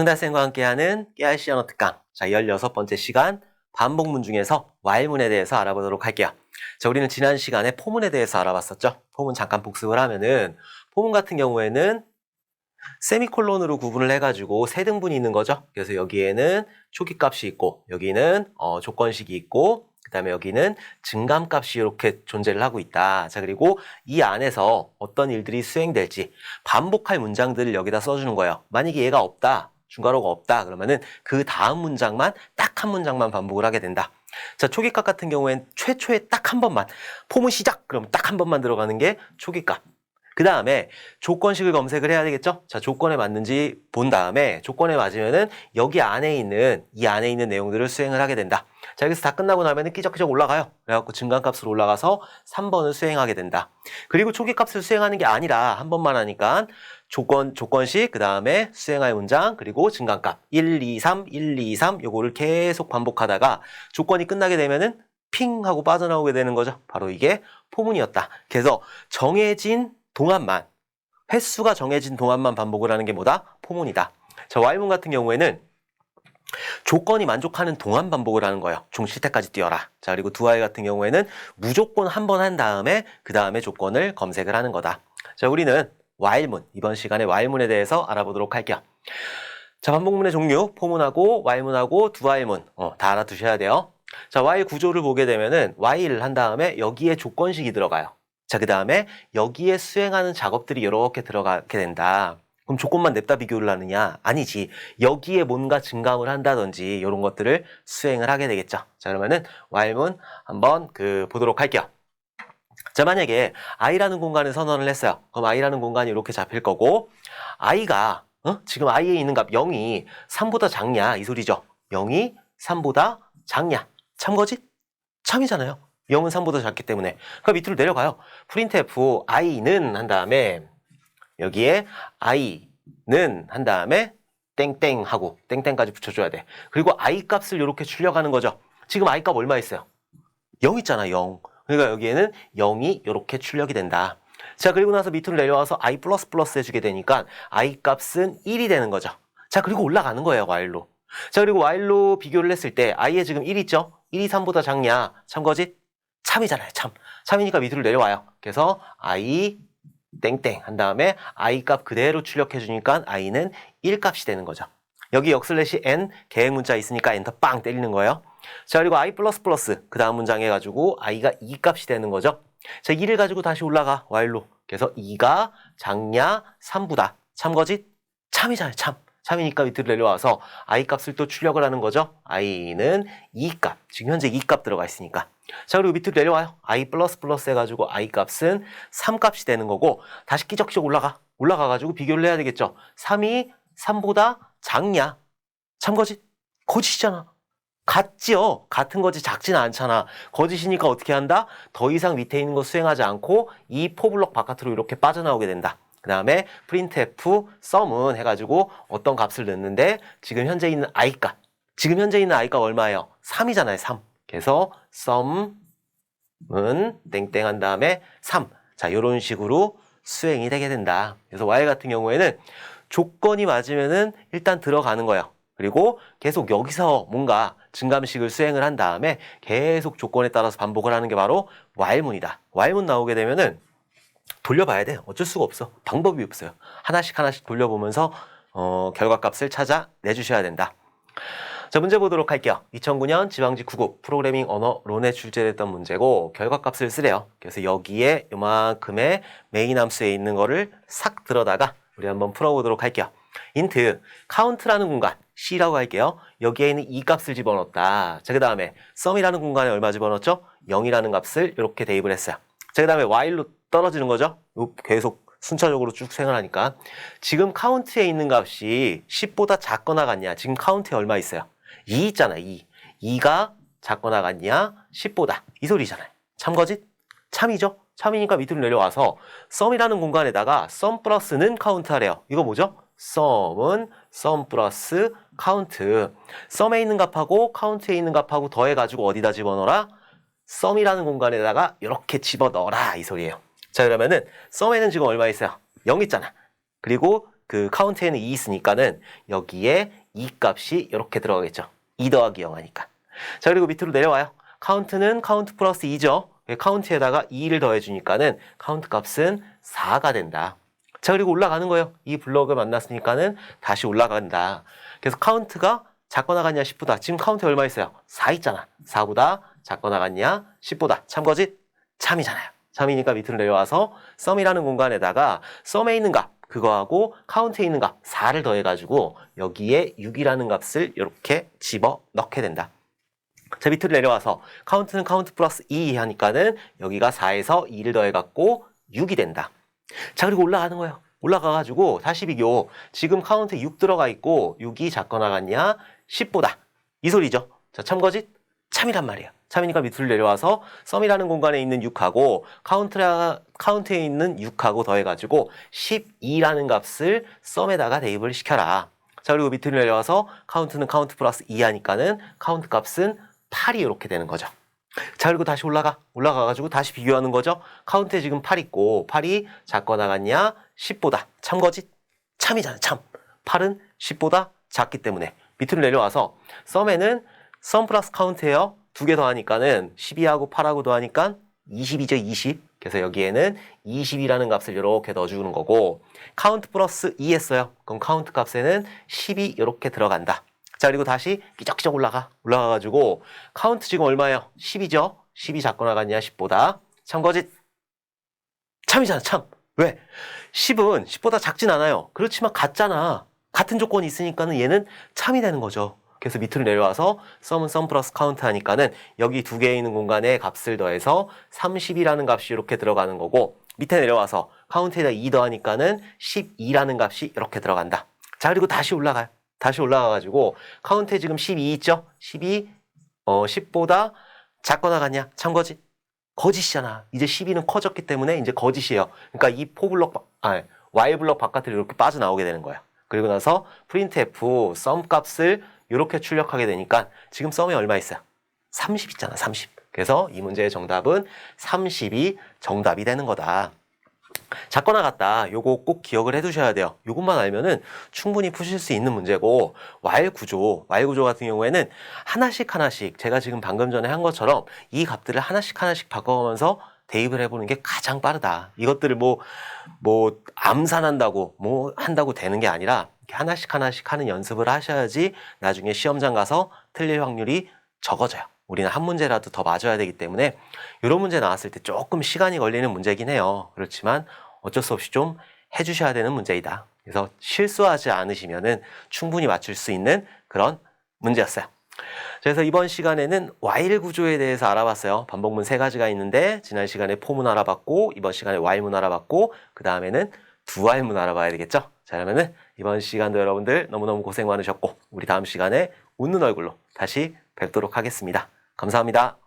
흥다쌤과 함께하는 깨알시 언어 특강. 자, 16번째 시간 반복문 중에서 와일문에 대해서 알아보도록 할게요. 자, 우리는 지난 시간에 포문에 대해서 알아봤었죠. 포문 잠깐 복습을 하면은 포문 같은 경우에는 세미콜론으로 구분을 해가지고 세 등분이 있는 거죠. 그래서 여기에는 초기값이 있고 여기는 어, 조건식이 있고 그 다음에 여기는 증감값이 이렇게 존재를 하고 있다. 자 그리고 이 안에서 어떤 일들이 수행될지 반복할 문장들을 여기다 써주는 거예요. 만약에 얘가 없다. 중괄호가 없다. 그러면은 그 다음 문장만 딱 한 문장만 반복을 하게 된다. 자, 초기값 같은 경우엔 최초에 딱 한 번만 포문 시작 그럼 딱 한 번만 들어가는 게 초기값. 그 다음에 조건식을 검색을 해야 되겠죠? 자, 조건에 맞는지 본 다음에 조건에 맞으면은 여기 안에 있는 이 안에 있는 내용들을 수행을 하게 된다. 자, 여기서 다 끝나고 나면은 끼적끼적 올라가요. 그래갖고 증감값으로 올라가서 3번을 수행하게 된다. 그리고 초기값을 수행하는 게 아니라 한 번만 하니까 조건, 조건식, 그 다음에 수행할 문장, 그리고 증감값 1, 2, 3, 1, 2, 3 요거를 계속 반복하다가 조건이 끝나게 되면은 핑 하고 빠져나오게 되는 거죠. 바로 이게 포문이었다. 그래서 정해진 동안만 횟수가 정해진 동안만 반복을 하는 게 뭐다? 포문이다. 자, Y문 같은 경우에는 조건이 만족하는 동안 반복을 하는 거예요. 종칠 때까지 뛰어라. 자, 그리고 두 아이 같은 경우에는 무조건 한 번 한 다음에 그 다음에 조건을 검색을 하는 거다. 자, 우리는 Y문, 이번 시간에 Y문에 대해서 알아보도록 할게요. 자, 반복문의 종류, 포문하고 Y문하고 두 Y문, 어, 다 알아두셔야 돼요. 자, Y 구조를 보게 되면은 Y를 한 다음에 여기에 조건식이 들어가요. 자, 그 다음에 여기에 수행하는 작업들이 이렇게 들어가게 된다. 그럼 조건만 냅다 비교를 하느냐? 아니지. 여기에 뭔가 증감을 한다든지 이런 것들을 수행을 하게 되겠죠. 자, 그러면은 Y문 한번 그 보도록 할게요. 자, 만약에 i라는 공간을 선언을 했어요. 그럼 i라는 공간이 이렇게 잡힐 거고 i가 어? 지금 i에 있는 값 0이 3보다 작냐 이 소리죠. 0이 3보다 작냐. 참 거지? 참이잖아요. 0은 3보다 작기 때문에. 그럼 밑으로 내려가요. printf i는 한 다음에 여기에 i는 한 다음에 땡땡 하고 땡땡까지 붙여줘야 돼. 그리고 i 값을 이렇게 출력하는 거죠. 지금 i 값 얼마 있어요? 0 있잖아, 0. 그러니까 여기에는 0이 이렇게 출력이 된다. 자, 그리고 나서 밑으로 내려와서 i 플러스 플러스 해주게 되니까 i 값은 1이 되는 거죠. 자, 그리고 올라가는 거예요, while로. 자, 그리고 while로 비교를 했을 때 i에 지금 1 있죠? 1이 3보다 작냐? 참거지? 참이잖아요, 참. 참이니까 밑으로 내려와요. 그래서 i 땡땡. 한 다음에 i 값 그대로 출력해 주니까 i는 1 값이 되는 거죠. 여기 역슬래시 n 계획 문자 있으니까 엔터 빵 때리는 거예요. 자 그리고 i 플러스 플러스. 그 다음 문장 해가지고 i가 2 값이 되는 거죠. 자 2를 가지고 다시 올라가. while로 그래서 2가 작냐 3보다. 참거짓? 참이잖아요 참 참이니까 밑으로 내려와서 i 값을 또 출력을 하는 거죠. i는 2값 지금 현재 2값 들어가 있으니까 자 그리고 밑으로 내려와요. i 플러스 플러스 해가지고 i 값은 3값이 되는 거고 다시 끼적끼적 올라가 올라가가지고 비교를 해야 되겠죠. 3이 3보다 작냐 참거짓 거짓이잖아. 같지요. 같은 거지 작지는 않잖아. 거짓이니까 어떻게 한다? 더 이상 밑에 있는 거 수행하지 않고 이 포블럭 바깥으로 이렇게 빠져나오게 된다. 그 다음에 printf sum은 해가지고 어떤 값을 넣는데 지금 현재 있는 i 값. 지금 현재 있는 i 값 얼마예요? 3이잖아요. 3. 그래서 sum은 땡땡 한 다음에 3. 자, 이런 식으로 수행이 되게 된다. 그래서 y 같은 경우에는 조건이 맞으면은 일단 들어가는 거예요. 그리고 계속 여기서 뭔가 증감식을 수행을 한 다음에 계속 조건에 따라서 반복을 하는 게 바로 while문이다. while문 나오게 되면은 돌려봐야 돼. 어쩔 수가 없어. 방법이 없어요. 하나씩 하나씩 돌려보면서 어, 결과값을 찾아 내주셔야 된다. 자, 문제 보도록 할게요. 2009년 지방직 9급 프로그래밍 언어론에 출제됐던 문제고 결과값을 쓰래요. 그래서 여기에 요만큼의 메인 함수에 있는 거를 싹 들어다가 우리 한번 풀어보도록 할게요. 인트 카운트라는 공간 C라고 할게요. 여기에는 이 값을 집어넣었다. 자, 그 다음에 sum이라는 공간에 얼마 집어넣었죠? 0이라는 값을 이렇게 대입을 했어요. 자, 그 다음에 while로 떨어지는 거죠? 계속 순차적으로 쭉 생활하니까. 지금 카운트에 있는 값이 10보다 작거나 같냐? 지금 카운트에 얼마 있어요? 2 있잖아, 2. 2가 작거나 같냐? 10보다. 이 소리잖아요. 참 거짓? 참이죠? 참이니까 밑으로 내려와서 sum이라는 공간에다가 sum 플러스는 카운트 하래요. 이거 뭐죠? sum은 sum 플러스 카운트. sum에 있는 값하고 카운트에 있는 값하고 더해가지고 어디다 집어넣어라? sum이라는 공간에다가 이렇게 집어넣어라 이 소리예요. 자 그러면은 sum에는 지금 얼마 있어요? 0 있잖아. 그리고 그 카운트에는 2 있으니까는 여기에 2 값이 이렇게 들어가겠죠. 2 더하기 0 하니까. 자, 그리고 밑으로 내려와요. 카운트는 카운트 플러스 2죠. 카운트에다가 2를 더해주니까는 카운트 값은 4가 된다. 자, 그리고 올라가는 거예요. 이 블럭을 만났으니까는 다시 올라간다. 그래서 카운트가 작거나 같냐 10보다. 지금 카운트 얼마 있어요? 4 있잖아. 4보다 작거나 같냐 10보다. 참거짓? 참이잖아요. 참이니까 밑으로 내려와서 썸이라는 공간에다가 썸에 있는 값 그거하고 카운트에 있는 값 4를 더해가지고 여기에 6이라는 값을 이렇게 집어 넣게 된다. 자 밑으로 내려와서 카운트는 카운트 플러스 2 하니까는 여기가 4에서 2를 더해갖고 6이 된다. 자 그리고 올라가는 거예요. 올라가가지고 다시 비교. 지금 카운트에 6 들어가 있고 6이 작거나 같냐 10보다. 이 소리죠. 자 참거짓? 참이란 말이에요. 참이니까 밑으로 내려와서 썸이라는 공간에 있는 6하고 카운트라, 카운트에 있는 6하고 더해가지고 12라는 값을 썸에다가 대입을 시켜라. 자 그리고 밑으로 내려와서 카운트는 카운트 플러스 2 하니까는 카운트 값은 8이 이렇게 되는 거죠. 자 그리고 다시 올라가 올라가가지고 다시 비교하는 거죠. 카운트에 지금 8 있고 8이 작거나 같냐 10보다 참거짓 참이잖아 참 8은 10보다 작기 때문에 밑으로 내려와서 썸에는 썸 플러스 카운트예요. 두 개 더하니까는 12하고 8하고 더하니까 20이죠 20 그래서 여기에는 20이라는 값을 이렇게 넣어주는 거고 카운트 플러스 2 했어요. 그럼 카운트 값에는 10이 이렇게 들어간다. 자 그리고 다시 끼적끼적 올라가 올라가가지고 카운트 지금 얼마예요? 10이죠? 10이 작거나 같냐 10보다 참거짓 참이잖아 참 왜? 10은 10보다 작진 않아요 그렇지만 같잖아 같은 조건이 있으니까는 얘는 참이 되는 거죠 그래서 밑으로 내려와서 썸은 썸 플러스 카운트 하니까는 여기 두 개에 있는 공간에 값을 더해서 30이라는 값이 이렇게 들어가는 거고 밑에 내려와서 카운트에다 2 더하니까는 12라는 값이 이렇게 들어간다 자 그리고 다시 올라가요 다시 올라가가지고 카운트에 지금 12 있죠? 12, 어, 10보다 작거나 같냐? 참거짓? 거짓이잖아. 이제 12는 커졌기 때문에 이제 거짓이에요. 그러니까 이 포블럭, 바- 아, Y 블럭 바깥으로 이렇게 빠져나오게 되는 거야. 그리고 나서 printf 썸 값을 이렇게 출력하게 되니까 지금 썸이 얼마 있어요? 30 있잖아, 30. 그래서 이 문제의 정답은 30이 정답이 되는 거다. 작거나 같다. 요거 꼭 기억을 해 두셔야 돼요. 요것만 알면은 충분히 푸실 수 있는 문제고 while 구조, while 구조 같은 경우에는 하나씩 하나씩 제가 지금 방금 전에 한 것처럼 이 값들을 하나씩 하나씩 바꿔가면서 대입을 해보는 게 가장 빠르다. 이것들을 뭐, 뭐, 암산한다고, 뭐, 한다고 되는 게 아니라, 하나씩 하나씩 하는 연습을 하셔야지 나중에 시험장 가서 틀릴 확률이 적어져요. 우리는 한 문제라도 더 맞아야 되기 때문에 이런 문제 나왔을 때 조금 시간이 걸리는 문제긴 해요. 그렇지만 어쩔 수 없이 좀 해주셔야 되는 문제이다. 그래서 실수하지 않으시면은 충분히 맞출 수 있는 그런 문제였어요. 그래서 이번 시간에는 while 구조에 대해서 알아봤어요. 반복문 세 가지가 있는데 지난 시간에 포문 알아봤고 이번 시간에 while문 알아봤고 그 다음에는 두 while문 알아봐야 되겠죠. 자 그러면은 이번 시간도 여러분들 너무너무 고생 많으셨고 우리 다음 시간에 웃는 얼굴로 다시 뵙도록 하겠습니다. 감사합니다.